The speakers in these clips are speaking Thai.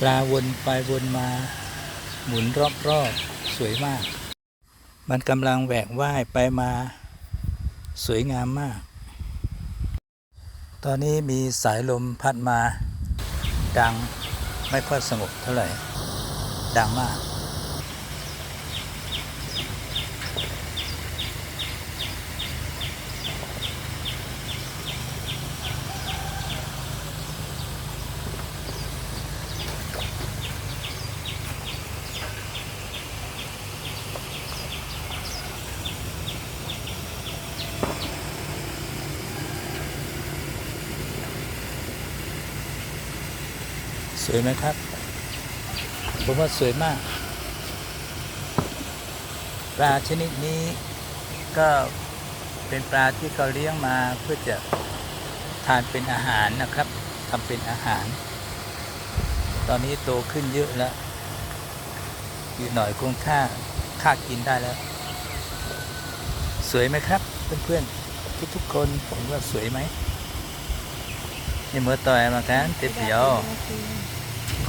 ปลาวนไปวนมา หมุนรอบๆ สวยมาก มันกำลังแหวกว่ายไปมา สวยงามมาก ตอนนี้มีสายลมพัดมา ดังไม่ค่อยสงบเท่าไหร่ ดังมาก วยไหมครับ ผมว่าสวยมาก ปลาชนิดนี้ก็เป็นปลาที่เขาเลี้ยงมาเพื่อจะทานเป็นอาหารนะครับทำเป็นอาหาร ตอนนี้โตขึ้นเยอะแล้วอีกหน่อยคงค่าค่ากินได้แล้ว สวยไหมครับ เพื่อนๆทุกๆคนผมว่าสวยไหมนี่เมื่อต่อยมากันเต็มเดียว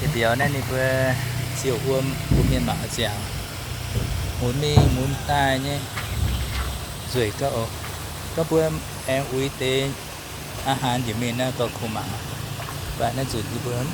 cái biểu này thì vừa chiều uôm của miền Bắc chèo muốn mi muốn tai nhé rồi cậu có bữa em uy tế อาหารอยู่มีน่าก็คุมังว่านั่นจุดที่เบิ้ม